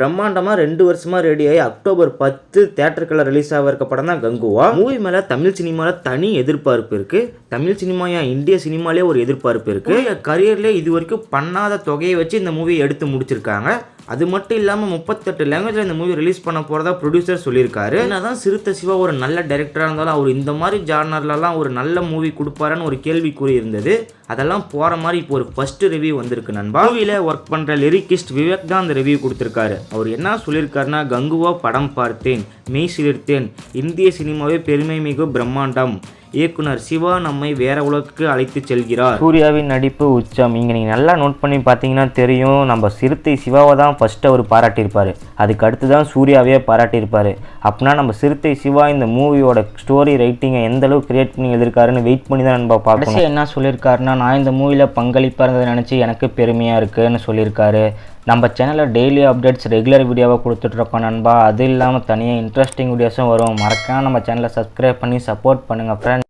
பிரம்மாண்டமாக ரெண்டு வருஷமாக ரெடி ஆகி அக்டோபர் பத்து தேட்டருக்குள்ள ரிலீஸ் ஆக இருக்க படம் தான் கங்குவா. மூவி மேலே தமிழ் சினிமாவில் தனி எதிர்பார்ப்பு இருக்குது தமிழ் சினிமா ஏன் இந்திய சினிமாலே ஒரு எதிர்பார்ப்பு இருக்குது கரியர்லேயே இது வரைக்கும் பண்ணாத தொகையை வச்சு இந்த மூவியை எடுத்து முடிச்சிருக்காங்க. அது மட்டும் இல்லாமல் முப்பத்தெட்டு லாங்குவேஜில் இந்த மூவி ரிலீஸ் பண்ண போகிறதா ப்ரொடியூசர் சொல்லியிருக்காரு. என்னதான் சிறுத்தை சிவா ஒரு நல்ல டைரக்டராக இருந்தாலும் அவர் இந்த மாதிரி ஜார்னர்லலாம் ஒரு நல்ல மூவி கொடுப்பாருன்னு ஒரு கேள்விக்குறி இருந்தது. அதெல்லாம் போகிற மாதிரி இப்போ ஒரு ஃபர்ஸ்ட் ரிவ்யூ வந்திருக்கு நண்பா. மூவியில் ஒர்க் பண்ணுற லிரிக்கிஸ்ட் விவேக் தான் அந்த ரிவ்யூ கொடுத்துருக்காரு. அவர் என்ன சொல்லியிருக்காருன்னா கங்குவா படம் பார்த்தேன். மெய் சிலிர்த்தேன். இந்திய சினிமாவே பெருமை மிகு பிரம்மாண்டம். இயக்குனர் சிவா நம்மை வேற உலகுக்கு அழைத்து செல்கிறார். சூர்யாவின் நடிப்பு உச்சம். இங்கே நீங்கள் நல்லா நோட் பண்ணி பார்த்தீங்கன்னா தெரியும் நம்ம சிறுத்தை சிவாவை தான் ஃபர்ஸ்ட் அவர் பாராட்டியிருப்பார். அதுக்கு அடுத்து தான் சூர்யாவே பாராட்டியிருப்பார். அப்படின்னா நம்ம சிறுத்தை சிவா இந்த மூவியோட ஸ்டோரி ரைட்டிங்கை எந்த அளவுக்கு கிரியேட் பண்ணி எழுதிருக்காருன்னு வெயிட் பண்ணி தான் நம்ம பார்க்கணும். என்ன சொல்லியிருக்காருன்னா நான் இந்த மூவியில் பங்களிப்பாக இருந்ததை நினச்சி எனக்கு பெருமையாக இருக்குன்னு சொல்லியிருக்காரு. நம்ம சேனலில் டெய்லி அப்டேட்ஸ் ரெகுலர் வீடியோவாக கொடுத்துட்ருக்கோம் நண்பா. அது இல்லாமல் தனியாக இன்ட்ரெஸ்டிங் வீடியோஸும் வரும். மறக்காம நம்ம சேனலை சப்ஸ்கிரைப் பண்ணி சப்போர்ட் பண்ணுங்கள் ஃப்ரெண்ட்